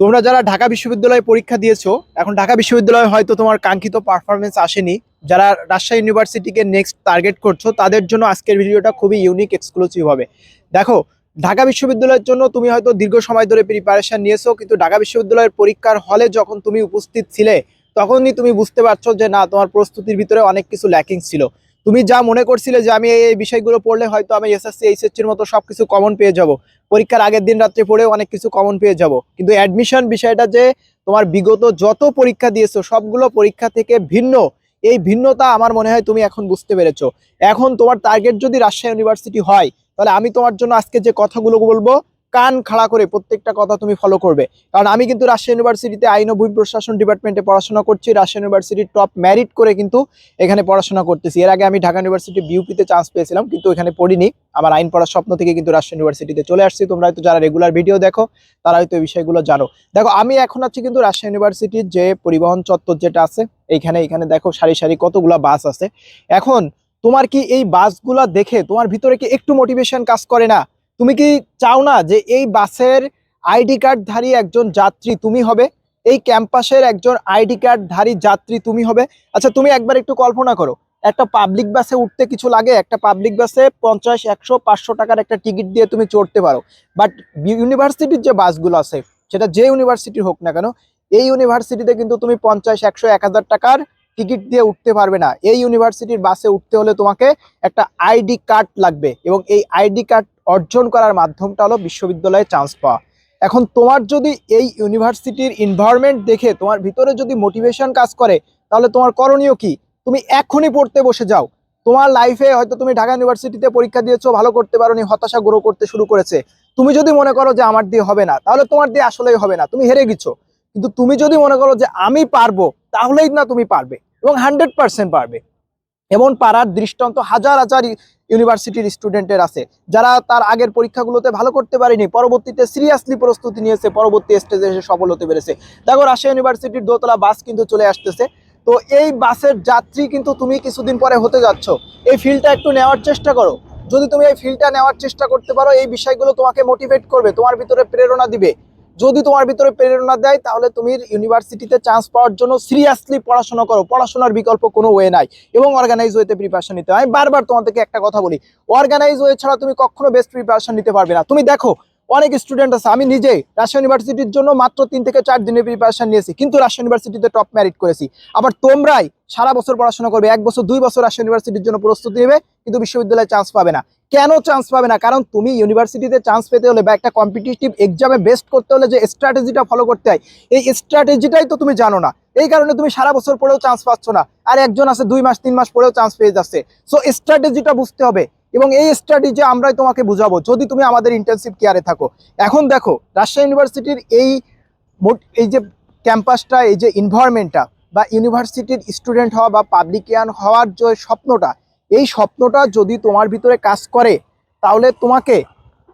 তোমরা যারা ঢাকা বিশ্ববিদ্যালয়ে পরীক্ষা দিয়েছ, এখন ঢাকা বিশ্ববিদ্যালয়ে হয়তো তোমার কাঙ্ক্ষিত পারফরমেন্স আসেনি। যারা রাজশাহী ইউনিভার্সিটিকে নেক্সট টার্গেট করছ, তাদের জন্য আজকের ভিডিওটা খুবই ইউনিক এক্সক্লুসিভ হবে। দেখো, ঢাকা বিশ্ববিদ্যালয়ের জন্য তুমি হয়তো দীর্ঘ সময় ধরে প্রিপারেশন নিয়েছো, কিন্তু ঢাকা বিশ্ববিদ্যালয়ের পরীক্ষার হলে যখন তুমি উপস্থিত ছিলে, তখনই তুমি বুঝতে পারছ যে না, তোমার প্রস্তুতির ভিতরে অনেক কিছু ল্যাকিং ছিল। তুমি যা মনে করছিলে যে আমি এই বিষয়গুলো পড়লে হয়তো আমি এসএসসি এইচএসসির মতো সব কিছু কমন পেয়ে যাব। পরীক্ষার আগের দিন রাত্রে পড়েও অনেক কিছু কমন পেয়ে যাব। কিন্তু অ্যাডমিশন বিষয়টা যে তোমার বিগত যত পরীক্ষা দিয়েছ, সবগুলো পরীক্ষা থেকে ভিন্ন। এই ভিন্নতা আমার মনে হয় তুমি এখন বুঝতে পেরেছ। এখন তোমার টার্গেট যদি রাজশাহী ইউনিভার্সিটি হয়, তাহলে আমি তোমার জন্য আজকে যে কথাগুলো বলব কান খাড়া করে প্রত্যেকটা কথা তুমি ফলো করবে। কারণ আমি কিন্তু রাজশাহী ইউনিভার্সিটিতে আইন ও ভূমি প্রশাসন ডিপার্টমেন্টে পড়াশোনা করছি, রাজশাহী ইউনিভার্সিটির টপ ম্যারিট করে কিন্তু এখানে পড়াশোনা করতেছি। এর আগে আমি ঢাকা ইউনিভার্সিটি বিউপিতে চান্স পেয়েছিলাম, কিন্তু এখানে পড়িনি। আমার আইন পড়ার স্বপ্ন থেকে কিন্তু রাজশাহী ইউনিভার্সিটিতে চলে আসছি। তোমরা হয়তো যারা রেগুলার ভিডিও দেখো, তারা হয়তো এই বিষয়গুলো জানো। দেখো, আমি এখন আছি কিন্তু রাজশাহী ইউনিভার্সিটির যে পরিবহন চত্বর যেটা আছে, এইখানে এখানে দেখো সারি সারি কতগুলা বাস আছে। এখন তোমার কি এই বাসগুলা দেখে তোমার ভিতরে কি একটু মোটিভেশন কাজ করে না? তুমি কি চাও না যে এই বাসের আইডি কার্ডধারী একজন যাত্রী তুমি হবে? এই ক্যাম্পাসের একজন আইডি কার্ডধারী যাত্রী তুমি হবে? আচ্ছা তুমি একবার একটু কল্পনা করো। একটা পাবলিক বাসে উঠতে কিছু লাগে? একটা পাবলিক বাসে পঞ্চাশ, একশো, পাঁচশো টাকার একটা টিকিট দিয়ে তুমি চড়তে পারো। বাট ইউনিভার্সিটির যে বাসগুলো আছে, সেটা যে ইউনিভার্সিটির হোক না কেন, এই ইউনিভার্সিটিতে কিন্তু তুমি পঞ্চাশ, একশো, এক হাজার টাকার টিকিট দিয়ে উঠতে পারবে না। এই ইউনিভার্সিটির বাসে উঠতে হলে তোমাকে একটা আইডি কার্ড লাগবে এবং এই আইডি কার্ড অর্জন করার মাধ্যমটা হলো বিশ্ববিদ্যালয়ে চান্স পাওয়া। এখন তোমার যদি এই ইউনিভার্সিটির এনভায়রনমেন্ট দেখে তোমার ভিতরে যদি মোটিভেশন কাজ করে, তাহলে তোমার করণীয় কি? তুমি এখনই পড়তে বসে যাও। তোমার লাইফে হয়তো তুমি ঢাকা ইউনিভার্সিটিতে পরীক্ষা দিয়েছ, ভালো করতে পারোনি, হতাশা গ্রো করতে শুরু করেছে। তুমি যদি মনে করো যে আমার দিয়ে হবে না, তাহলে তোমার দিয়ে আসলেই হবে না। তুমি হেরে গেছো। কিন্তু তুমি যদি মনে করো যে আমি পারব তাহলেই না তুমি পারবে এবং হান্ড্রেড পার্সেন্ট পারবে। এমন পারার দৃষ্টান্ত হাজার হাজার ইউনিভার্সিটির স্টুডেন্টের আছে, যারা তার আগের পরীক্ষাগুলোতে ভালো করতে পারেনি, পরবর্তীতে সিরিয়াসলি প্রস্তুতি নিয়েছে, পরবর্তী স্টেজে এসে সফল হতে পেরেছে। দেখো, রাজশাহী ইউনিভার্সিটির দোতলা বাস কিন্তু চলে আসতেছে। তো এই বাসের যাত্রী কিন্তু তুমি কিছুদিন পরে হতে যাচ্ছ। এই ফিলটা একটু নেওয়ার চেষ্টা করো। যদি তুমি এই ফিলটা নেওয়ার চেষ্টা করতে পারো, এই বিষয়গুলো তোমাকে মোটিভেট করবে, তোমার ভিতরে প্রেরণা দিবে। যদি তোমার ভিতরে প্রেরণা দেয়, তাহলে তুমি ইউনিভার্সিটিতে চান্স পাওয়ার জন্য সিরিয়াসলি পড়াশোনা করো। পড়াশোনার বিকল্প কোনো ওয়ে নাই। এবং অর্গানাইজ ওয়েতে প্রিপারেশন নিতে হয়। আমি বারবার তোমাদেরকে একটা কথা বলি অর্গানাইজ ওয়ে ছাড়া তুমি কখনো বেস্ট প্রিপারেশন নিতে পারবে না। তুমি দেখো, অনেক স্টুডেন্ট আছে, আমি নিজে রাজশাহী ইউনিভার্সিটির জন্য মাত্র তিন থেকে চার দিনের প্রিপারেশন নিয়েছি, কিন্তু রাজশাহী ইউনিভার্সিটিতে টপ ম্যারিট করেছি। আবার তোমরাই সারা বছর পড়াশোনা করবে, এক বছর, দুই বছর রাজশাহী ইউনিভার্সিটির জন্য প্রস্তুতি নেবে, কিন্তু বিশ্ববিদ্যালয়ে চান্স পাবে না। কেন চান্স পাবে না? কারণ তুমি ইউনিভার্সিটিতে চান্স পেতে হলে বা একটা কম্পিটিটিভ এক্সামে বেস্ট করতে হলে যে স্ট্র্যাটেজিটা ফলো করতে হয়, এই স্ট্র্যাটেজিটাই তো তুমি জানো না। এই কারণে তুমি সারা বছর পরেও চান্স পাচ্ছ না। আর একজন আছে দুই মাস, তিন মাস পরেও চান্স পেয়ে যাচ্ছে। সো স্ট্র্যাটেজিটা বুঝতে হবে এবং এই স্ট্র্যাটেজি আমরাই তোমাকে বুঝাবো, যদি তুমি আমাদের ইন্টেন্সিভ কেয়ারে থাকো। এখন দেখো, রাজশাহী ইউনিভার্সিটির এই এই যে ক্যাম্পাসটা এই যে এনভায়রনমেন্টটা বা ইউনিভার্সিটির স্টুডেন্ট হওয়া বা পাবলিকিয়ান হওয়ার যে স্বপ্নটা এই স্বপ্নটা যদি তোমার ভিতরে কাজ করে, তাহলে তোমাকে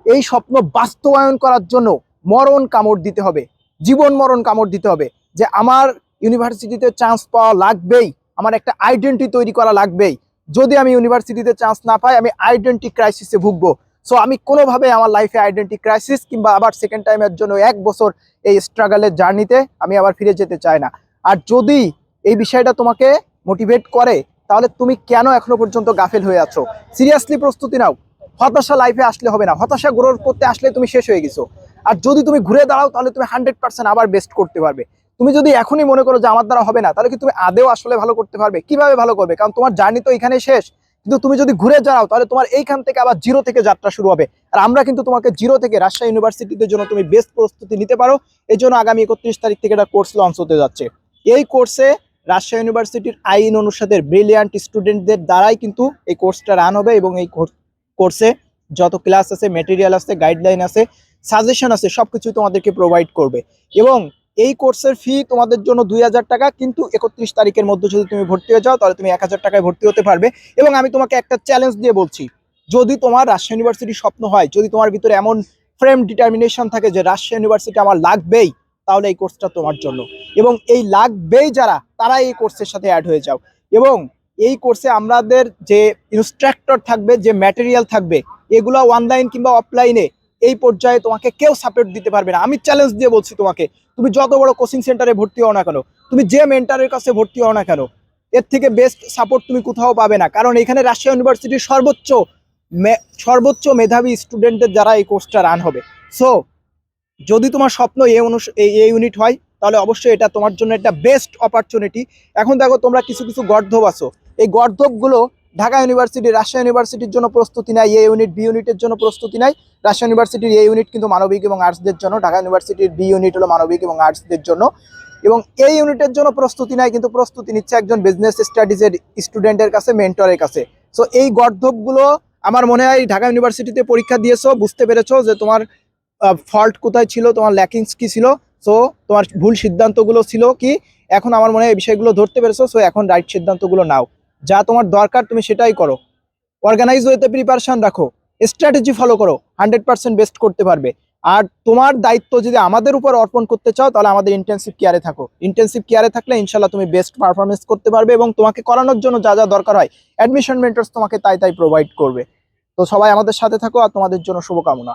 এই স্বপ্ন বাস্তবায়ন করার জন্য মরণ কামড় দিতে হবে, জীবন মরণ কামড় দিতে হবে, যে আমার ইউনিভার্সিটিতে চান্স পাওয়া লাগবেই, আমার একটা আইডেন্টি তৈরি করা লাগবেই। যদি আমি ইউনিভার্সিটিতে চান্স না পাই, আমি আইডেন্টি ক্রাইসিসে ভুগবো। সো আমি কোনোভাবে আমার লাইফে আইডেন্টি ক্রাইসিস কিংবা আবার সেকেন্ড টাইমের জন্য এক বছর এই স্ট্রাগলের জার্নিতে আমি আবার ফিরে যেতে চাই না। আর যদি এই বিষয়টা তোমাকে মোটিভেট করে তাহলে তুমি কেন এখনও পর্যন্ত গাফেল হয়ে আছো? সিরিয়াসলি প্রস্তুতি নাও। হতাশা লাইফে আসলে হবে না। হতাশা গ্রোথ করতে আসলে তুমি শেষ হয়ে গেছো। আর যদি তুমি ঘুরে দাঁড়াও, তাহলে তুমি হান্ড্রেড পার্সেন্ট আবার বেস্ট করতে পারবে। তুমি যদি এখনই মনে করো যে আমার দ্বারা হবে না, তাহলে কি তুমি আদেও আসলে ভালো করতে পারবে? কীভাবে ভালো করবে? কারণ তোমার জার্নি তো এখানে শেষ। কিন্তু তুমি যদি ঘুরে যাও তাহলে তোমার এইখান থেকে আবার জিরো থেকে যাত্রা শুরু হবে। আর আমরা কিন্তু তোমাকে জিরো থেকে রাজশাহী ইউনিভার্সিটির জন্য তুমি বেস্ট প্রস্তুতি নিতে পারো। এই জন্য আগামী একত্রিশ তারিখ থেকে একটা কোর্স লঞ্চ হতে যাচ্ছে। এই কোর্সে রাজশাহী ইউনিভার্সিটির আইন অনুষদের ব্রিলিয়ান্ট স্টুডেন্টদের দ্বারাই কিন্তু এই কোর্সটা রান হবে এবং এই কোর্সে যত ক্লাস আছে মেটেরিয়াল আছে গাইডলাইন আছে সাজেশন আছে সবকিছু তোমাদেরকে প্রোভাইড করবে। এবং এই কোর্সের ফি তোমাদের জন্য দুই হাজার টাকা, কিন্তু একত্রিশ তারিখের মধ্যে যদি তুমি ভর্তি হয়ে যাও, তাহলে তুমি এক হাজার টাকায় ভর্তি হতে পারবে। এবং আমি তোমাকে একটা চ্যালেঞ্জ দিয়ে বলছি, যদি তোমার রাজশাহী ইউনিভার্সিটির স্বপ্ন হয়, যদি তোমার ভিতরে এমন ফ্রেম ডিটারমিনেশন থাকে যে রাজশাহী ইউনিভার্সিটি আমার লাগবেই তাহলে এই কোর্সটা তোমার জন্য। এবং এই লাগবেই যারা তারা এই কোর্সের সাথে অ্যাড হয়ে যাও। এবং এই কোর্সে আমাদের যে ইনস্ট্রাক্টর থাকবে, যে ম্যাটেরিয়াল থাকবে, এগুলো অনলাইন কিংবা অফলাইনে এই পর্যায়ে তোমাকে কেউ সাপোর্ট দিতে পারবে না। আমি চ্যালেঞ্জ দিয়ে বলছি তোমাকে, তুমি যত বড় কোচিং সেন্টারে ভর্তি হও না কেন, তুমি যে মেন্টারের কাছে ভর্তি হও না কেন, এর থেকে বেস্ট সাপোর্ট তুমি কোথাও পাবে না। কারণ এখানে রাশিয়া ইউনিভার্সিটির সর্বোচ্চ সর্বোচ্চ মেধাবী স্টুডেন্টদের দ্বারা এই কোর্সটা রান হবে। সো যদি তোমার স্বপ্ন এ অনুস এই এ ইউনিট হয়, তাহলে অবশ্যই এটা তোমার জন্য একটা বেস্ট অপরচুনিটি এখন দেখো তোমরা কিছু কিছু গর্ধব আছো। এই গর্ধবগুলো ঢাকা ইউনিভার্সিটি রাজশাহী ইউনিভার্সিটির জন্য প্রস্তুতি নেয় এ ইউনিট বি ইউনিটের জন্য প্রস্তুতি নেয়। রাজশাহী ইউনিভার্সিটির এ ইউনিট কিন্তু মানবিক এবং আর্টসদের জন্য, ঢাকা ইউনিভার্সিটির বি ইউনিট হলো মানবিক এবং আর্টসদের জন্য। এবং এই ইউনিটের জন্য প্রস্তুতি নেয়, কিন্তু প্রস্তুতি নিচ্ছে একজন বিজনেস স্টাডিজের স্টুডেন্টের কাছে মেন্টরের কাছে। সো এই গর্ধবগুলো আমার মনে হয় ঢাকা ইউনিভার্সিটিতে পরীক্ষা দিয়েছ, বুঝতে পেরেছ যে তোমার ফল্ট কোথায় ছিল? তোমার ল্যাকিংস কি ছিল? সো তোমার ভুল সিদ্ধান্তগুলো ছিল কি? এখন আমার মনে হয় এই বিষয়গুলো ধরতে পেরেছ সো এখন রাইট সিদ্ধান্তগুলো নাও। যা তোমার দরকার, তুমি সেটাই করো। অর্গানাইজ ওয়েতে প্রিপারেশন রাখো। স্ট্র্যাটেজি ফলো করো। হান্ড্রেড পার্সেন্ট বেস্ট করতে পারবে। আর তোমার দায়িত্ব যদি আমাদের উপর অর্পণ করতে চাও, তাহলে আমাদের ইন্টেন্সিভ কেয়ারে থাকো। ইন্টেন্সিভ কেয়ারে থাকলে ইনশাল্লাহ তুমি বেস্ট পারফরমেন্স করতে পারবে এবং তোমাকে করানোর জন্য যা যা দরকার হয় অ্যাডমিশন মেন্টার্স তোমাকে তাই তাই প্রোভাইড করবে। তো সবাই আমাদের সাথে থাকো আর তোমাদের জন্য শুভকামনা।